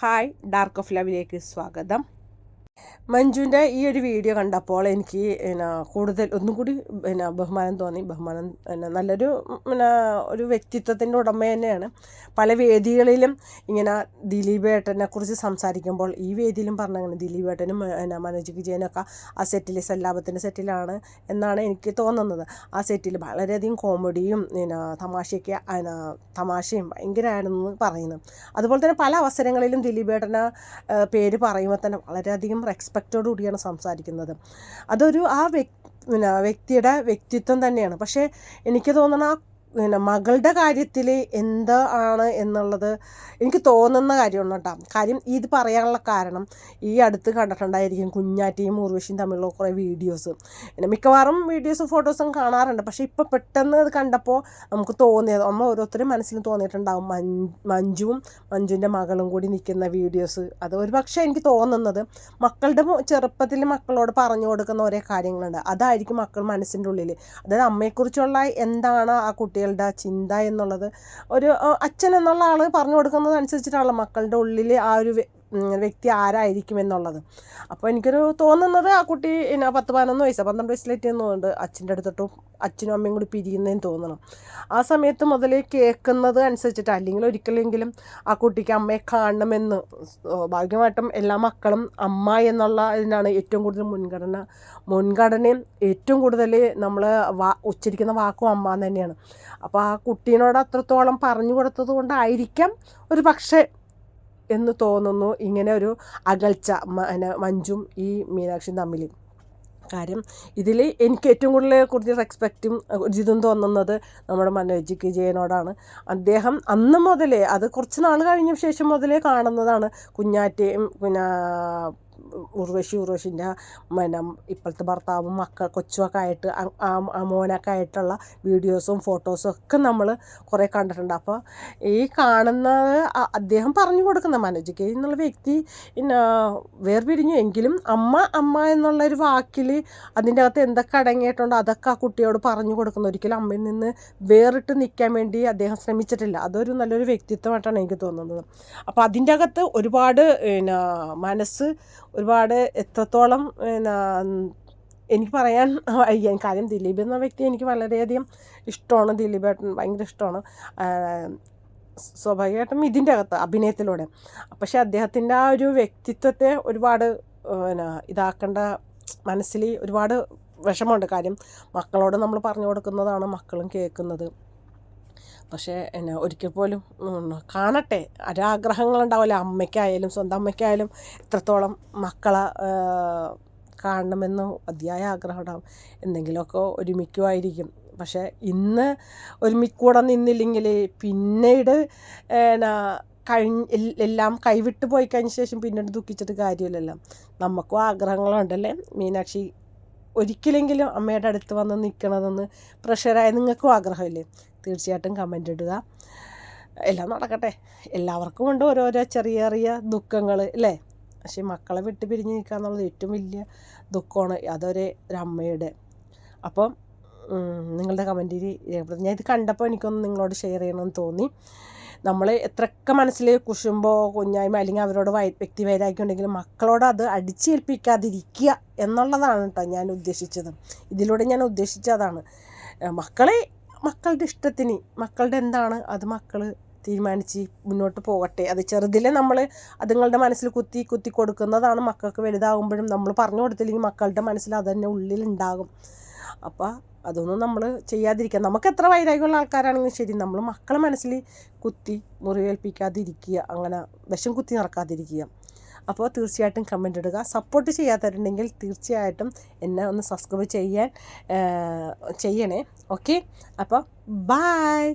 Hi dark of ലവിലേക്ക് സ്വാഗതം. മഞ്ജുവിന്റെ ഈ ഒരു വീഡിയോ കണ്ടപ്പോൾ എനിക്ക് പിന്നെ കൂടുതൽ ഒന്നും കൂടി പിന്നെ ബഹുമാനം തോന്നി. ബഹുമാനം പിന്നെ നല്ലൊരു പിന്നെ ഒരു വ്യക്തിത്വത്തിന്റെ ഉടമ തന്നെയാണ്. പല വേദികളിലും ഇങ്ങനെ ദിലീപ് ഏട്ടനെ കുറിച്ച് സംസാരിക്കുമ്പോൾ ഈ വേദിയിലും പറഞ്ഞങ്ങനെ ദിലീപ് ഏട്ടനും പിന്നെ മനോജ് വിജയനൊക്കെ ആ സെറ്റിൽ സല്ലാപത്തിന്റെ സെറ്റിലാണ് എന്നാണ് എനിക്ക് തോന്നുന്നത്. ആ സെറ്റിൽ വളരെയധികം കോമഡിയും പിന്നെ തമാശയൊക്കെ പിന്നെ തമാശയും ഭയങ്കരമായിരുന്നു പറയുന്നത് അതുപോലെ തന്നെ പല അവസരങ്ങളിലും ദിലീപ് ഏട്ടനെ പേര് പറയുമ്പോൾ തന്നെ വളരെയധികം റെസ്പെക്റ്റോടു കൂടിയാണ് സംസാരിക്കുന്നത്. അതൊരു ആ വ്യക്തി വ്യക്തിയുടെ വ്യക്തിത്വം തന്നെയാണ്. പക്ഷേ എനിക്ക് തോന്നണ ആ പിന്നെ മകളുടെ കാര്യത്തിൽ എന്താ ആണ് എന്നുള്ളത് എനിക്ക് തോന്നുന്ന കാര്യമാണ് കേട്ടോ. കാര്യം ഇത് പറയാനുള്ള കാരണം ഈ അടുത്ത് കണ്ടിട്ടുണ്ടായിരിക്കും കുഞ്ഞാറ്റിയും മുറുവശിയും തമ്മിലുള്ള കുറേ വീഡിയോസ് പിന്നെ മിക്കവാറും വീഡിയോസും ഫോട്ടോസും കാണാറുണ്ട്. പക്ഷേ ഇപ്പോൾ പെട്ടെന്ന് അത് കണ്ടപ്പോൾ നമുക്ക് തോന്നിയത് അമ്മ ഓരോരുത്തരും മനസ്സിൽ തോന്നിയിട്ടുണ്ടാകും മഞ്ജുവും മഞ്ജുവിന്റെ മകളും കൂടി നിൽക്കുന്ന വീഡിയോസ് അത് ഒരു പക്ഷേ എനിക്ക് തോന്നുന്നത് മക്കളുടെ ചെറുപ്പത്തിൽ മക്കളോട് പറഞ്ഞു കൊടുക്കുന്ന ഓരോ കാര്യങ്ങളുണ്ട്. അതായിരിക്കും മക്കൾ മനസ്സിന്റെ ഉള്ളിൽ അതായത് അമ്മയെക്കുറിച്ചുള്ള എന്താണ് ആ കുട്ടികളുടെ ചിന്ത എന്നുള്ളത്. ഒരു അച്ഛൻ എന്നുള്ള ആൾ പറഞ്ഞു കൊടുക്കുന്നത് അനുസരിച്ചിട്ടാണല്ലോ മക്കളുടെ ഉള്ളിൽ ആ ഒരു വ്യക്തി ആരായിരിക്കും എന്നുള്ളത് അപ്പോൾ എനിക്കൊരു തോന്നുന്നത് ആ കുട്ടി പിന്നെ പത്ത് പതിനൊന്ന് വയസ്സ് പന്ത്രണ്ട് വയസ്സിലെത്തിയെന്നുണ്ട് അച്ഛന്റെ അടുത്തിട്ടും അച്ഛനും അമ്മയും കൂടി പിരിയുന്നതെന്ന് തോന്നണം. ആ സമയത്ത് മുതൽ കേൾക്കുന്നത് അനുസരിച്ചിട്ട്. അല്ലെങ്കിൽ ഒരിക്കലെങ്കിലും ആ കുട്ടിക്ക് അമ്മയെ കാണണമെന്ന്. ഭാഗ്യമായിട്ടും എല്ലാ മക്കളും അമ്മ എന്നുള്ള ഇതിനാണ് ഏറ്റവും കൂടുതൽ മുൻഗണന. മുൻഗണനയും ഏറ്റവും കൂടുതൽ നമ്മൾ വാ ഉച്ചരിക്കുന്ന വാക്കും അമ്മ തന്നെയാണ്. അപ്പോൾ ആ കുട്ടീനോട് അത്രത്തോളം പറഞ്ഞു കൊടുത്തത് കൊണ്ടായിരിക്കാം ഒരു പക്ഷേ എന്ന് തോന്നുന്നു ഇങ്ങനെ ഒരു അകൽച്ച മഞ്ജും ഈ മീനാക്ഷിയും തമ്മിൽ കാര്യം ഇതിൽ എനിക്ക് ഏറ്റവും കൂടുതൽ കുറച്ച് റെസ്പെക്റ്റും ഇതും തോന്നുന്നത് നമ്മുടെ മനോജ് കെ ജയനോടാണ് അദ്ദേഹം അന്ന് മുതലേ അത് കുറച്ച് നാൾ കഴിഞ്ഞ ശേഷം മുതലേ കാണുന്നതാണ് കുഞ്ഞാറ്റയും പിന്നെ ഉർവശി ഉർവശിന്റെ പിന്നെ ഇപ്പോഴത്തെ ഭർത്താവും മക്കൾ കൊച്ചുമൊക്കെ ആയിട്ട് മോനൊക്കെ ആയിട്ടുള്ള വീഡിയോസും ഫോട്ടോസും ഒക്കെ നമ്മൾ കുറേ കണ്ടിട്ടുണ്ട്. അപ്പോൾ ഈ കാണുന്നത് അദ്ദേഹം പറഞ്ഞു കൊടുക്കുന്ന മനോജ് കെ എന്നുള്ള വ്യക്തി വേർപിരിഞ്ഞു എങ്കിലും അമ്മ അമ്മ എന്നുള്ളൊരു വാക്കിൽ അതിന്റെ അകത്ത് എന്തൊക്കെ അടങ്ങിയിട്ടുണ്ടോ അതൊക്കെ ആ കുട്ടിയോട് പറഞ്ഞു കൊടുക്കുന്ന ഒരിക്കലും അമ്മയിൽ നിന്ന് വേറിട്ട് നിൽക്കാൻ വേണ്ടി അദ്ദേഹം ശ്രമിച്ചിട്ടില്ല. അതൊരു നല്ലൊരു വ്യക്തിത്വമായിട്ടാണ് എനിക്ക് തോന്നുന്നത്. അപ്പോൾ അതിന്റെ അകത്ത് ഒരുപാട് പിന്നെ മനസ്സ് ഒരുപാട് എത്രത്തോളം എന്നാ എനിക്ക് പറയാൻ വയ്യ. കാര്യം ദിലീപ് എന്ന വ്യക്തി എനിക്ക് വളരെയധികം ഇഷ്ടമാണ്. ദിലീപ് ഏട്ടൻ ഭയങ്കര ഇഷ്ടമാണ്. സ്വാഭാവികമായിട്ടും ഇതിന്റെ അകത്ത് അഭിനയത്തിലൂടെ. പക്ഷേ അദ്ദേഹത്തിന്റെ ആ ഒരു വ്യക്തിത്വത്തെ ഒരുപാട് പിന്നെ ഇതാക്കേണ്ട മനസ്സിൽ ഒരുപാട് വിഷമമുണ്ട്. കാര്യം മക്കളോട് നമ്മൾ പറഞ്ഞു കൊടുക്കുന്നതാണ് മക്കളും കേൾക്കുന്നത്. പക്ഷേ എന്നെ ഒരിക്കൽ പോലും കാണട്ടെ. ഒരാഗ്രഹങ്ങളുണ്ടാവില്ല അമ്മയ്ക്കായാലും സ്വന്തം അമ്മയ്ക്കായാലും എത്രത്തോളം മക്കളെ കാണണമെന്ന് അതിയായ ആഗ്രഹം ഉണ്ടാവും എന്തെങ്കിലുമൊക്കെ ഒരുമിക്കുമായിരിക്കും. പക്ഷേ ഇന്ന് ഒരുമിക്കൂടെ നിന്നില്ലെങ്കിൽ പിന്നീട് എന്നാ കഴിഞ്ഞ് എല്ലാം കൈവിട്ട് പോയി കഴിഞ്ഞ ശേഷം പിന്നീട് ദുഃഖിച്ചിട്ട് കാര്യമില്ലല്ലോ. നമുക്കും ആഗ്രഹങ്ങളുണ്ടല്ലേ? മീനാക്ഷി ഒരിക്കലെങ്കിലും അമ്മയുടെ അടുത്ത് വന്ന് നിൽക്കണതെന്ന് പ്രഷറായ നിങ്ങൾക്കും ആഗ്രഹമില്ലേ? തീർച്ചയായിട്ടും കമന്റ് ഇടുക. എല്ലാം നടക്കട്ടെ. എല്ലാവർക്കും ഉണ്ട് ഓരോരോ ചെറിയ ചെറിയ ദുഃഖങ്ങൾ അല്ലേ? പക്ഷേ മക്കളെ വിട്ട് പിരിഞ്ഞ് നിൽക്കുക എന്നുള്ളത് ഏറ്റവും വലിയ ദുഃഖമാണ്. അതൊരു അമ്മയുടെ. അപ്പം നിങ്ങളുടെ കമന്റിൽ ഞാൻ ഇത് കണ്ടപ്പോൾ എനിക്കൊന്ന് നിങ്ങളോട് ഷെയർ ചെയ്യണമെന്ന് തോന്നി. നമ്മൾ എത്രയൊക്കെ മനസ്സിൽ കുശുമ്പോ കുഞ്ഞായ്മ അല്ലെങ്കിൽ അവരോട് വൈ വ്യക്തി വൈരാഗ്യമുണ്ടെങ്കിലും മക്കളോട് അത് അടിച്ചേൽപ്പിക്കാതിരിക്കുക എന്നുള്ളതാണ് കേട്ടോ ഞാൻ ഉദ്ദേശിച്ചത്. ഇതിലൂടെ ഞാൻ ഉദ്ദേശിച്ചതാണ്. മക്കളെ മക്കളുടെ ഇഷ്ടത്തിന് മക്കളുടെ എന്താണ് അത് മക്കൾ തീരുമാനിച്ച് മുന്നോട്ട് പോകട്ടെ. അത് ചെറുതിലെ നമ്മൾ അതുങ്ങളുടെ മനസ്സിൽ കുത്തി കുത്തി കൊടുക്കുന്നതാണ് മക്കൾക്ക് വലുതാകുമ്പോഴും നമ്മൾ പറഞ്ഞു കൊടുത്തില്ലെങ്കിൽ മക്കളുടെ മനസ്സിൽ അത് തന്നെ ഉള്ളിലുണ്ടാകും. അപ്പോൾ അതൊന്നും നമ്മൾ ചെയ്യാതിരിക്കുക. നമുക്ക് എത്ര വൈരാഗ്യമുള്ള ആൾക്കാരാണെങ്കിലും ശരി നമ്മൾ മക്കളെ മനസ്സിൽ കുത്തി മുറിവേൽപ്പിക്കാതിരിക്കുക. അങ്ങനെ വിഷം കുത്തി നടക്കാതിരിക്കുക. അപ്പോൾ തീർച്ചയായിട്ടും കമന്റ് ഇടുക. സപ്പോർട്ട് ചെയ്യാത്തവരുണ്ടെങ്കിൽ തീർച്ചയായിട്ടും എന്നെ ഒന്ന് സബ്സ്ക്രൈബ് ചെയ്യാൻ ചെയ്യണേ. ഓക്കെ അപ്പോൾ ബായ്